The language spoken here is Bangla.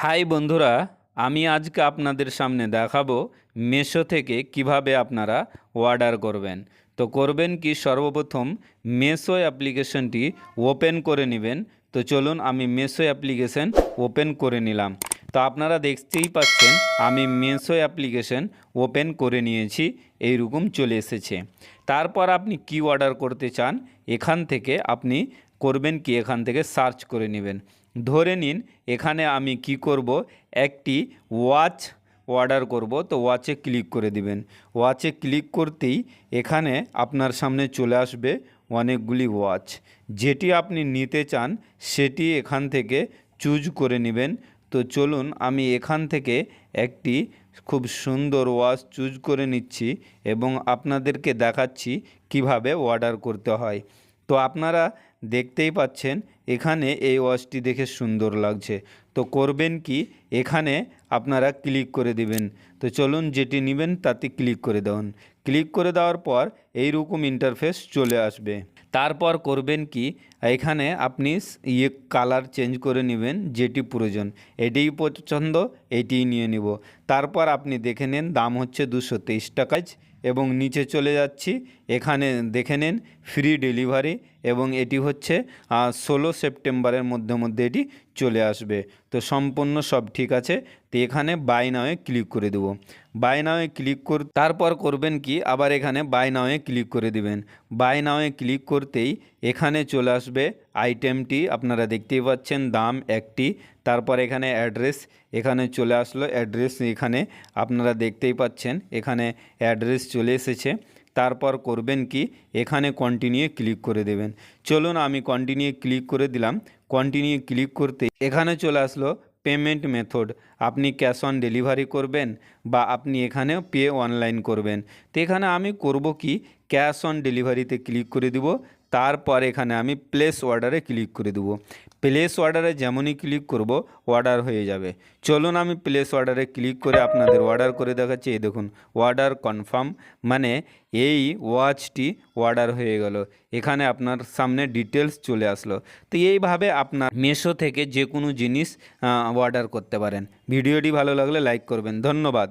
হাই বন্ধুরা, আমি আজকে আপনাদের সামনে দেখাবো মেশো থেকে কীভাবে আপনারা অর্ডার করবেন। তো করবেন কি? সর্বপ্রথম মেশো অ্যাপ্লিকেশনটি ওপেন করে নেবেন। তো চলুন আমি মেশো অ্যাপ্লিকেশন ওপেন করে নিলাম। তো আপনারা দেখতেই পাচ্ছেন, আমি মেশো অ্যাপ্লিকেশন ওপেন করে নিয়েছি, এইরকম চলে এসেছে। তারপর আপনি কি অর্ডার করতে চান, এখান থেকে আপনি করবেন কি? এখান থেকে সার্চ করে নেবেন। ধরে নিন, এখানে আমি কি করব? একটি ওয়াচ অর্ডার করব। তো ওয়াচে ক্লিক করে দিবেন। ওয়াচে ক্লিক করতেই এখানে আপনার সামনে চলে আসবে অনেকগুলি ওয়াচ যেটি আপনি নিতে চান, সেটি এখান থেকে চুজ করে নেবেন। তো চলুন, আমি এখান থেকে একটি খুব সুন্দর ওয়াচ চুজ করে নিচ্ছি এবং আপনাদেরকে দেখাচ্ছি কীভাবে অর্ডার করতে হয়। তো আপনারা দেখতেই পাচ্ছেন, এখানে এই ওয়াচটি দেখে সুন্দর লাগছে। তো করবেন কি? এখানে আপনারা ক্লিক করে দিবেন। তো চলুন যেটি নেবেন তাতে ক্লিক করে দেন ক্লিক করে দেওয়ার পর এই রকম ইন্টারফেস চলে আসবে। তারপর করবেন কি? এখানে আপনি ইয়ে কালার চেঞ্জ করে নেবেন, যেটি প্রয়োজন। এটিই পছন্দ, এটিই নিয়ে নিব। তারপর আপনি দেখে নেন, দাম হচ্ছে দুশো তেইশ টাকায় এবং নিচে চলে যাচ্ছি। এখানে দেখে নেন ফ্রি ডেলিভারি এবং এটি হচ্ছে ষোলো সেপ্টেম্বরের মধ্যে মধ্যে এটি চলে আসবে। তো সম্পূর্ণ সব ঠিক আছে? তো এখানে বাই নাওয়ে ক্লিক করে দেবো। বাই নাওয়ে ক্লিক কর, তারপর করবেন কি? আবার এখানে বাই নাওয়ে ক্লিক করে দিবেন। বাই নাওয়ে ক্লিক করতেই এখানে চলে আসবে আইটেমটি আপনারা দেখতেই পাচ্ছেন দাম একটি। তারপর এখানে অ্যাড্রেস এখানে চলে আসলো অ্যাড্রেস এখানে আপনারা দেখতেই পাচ্ছেন এখানে অ্যাড্রেস চলে এসেছে। তারপর করবেন কি? এখানে কন্টিনিউ ক্লিক করে দেবেন। চলুন আমি কন্টিনিউ ক্লিক করে দিলাম। কন্টিনিউ ক্লিক করতে এখানে চলে আসলো পেমেন্ট মেথড আপনি ক্যাশ অন ডেলিভারি করবেন বা আপনি এখানেও পে অনলাইন করবেন। তো এখানে আমি করব কি? ক্যাশ অন ডেলিভারিতে ক্লিক করে দিব। তারপর এখানে আমি প্লেস অর্ডারে ক্লিক করে দেবো। প্লেস অর্ডারে যেমনই ক্লিক করব অর্ডার হয়ে যাবে। চলুন আমি প্লেস অর্ডারে ক্লিক করে আপনাদের অর্ডার করে দেখাচ্ছি। এই দেখুন অর্ডার কনফার্ম মানে এই ওয়াচটি অর্ডার হয়ে গেল। এখানে আপনার সামনে ডিটেলস চলে আসলো। তো এইভাবে আপনার মেশো থেকে যে কোনো জিনিস অর্ডার করতে পারেন। ভিডিওটি ভালো লাগলে লাইক করবেন। ধন্যবাদ।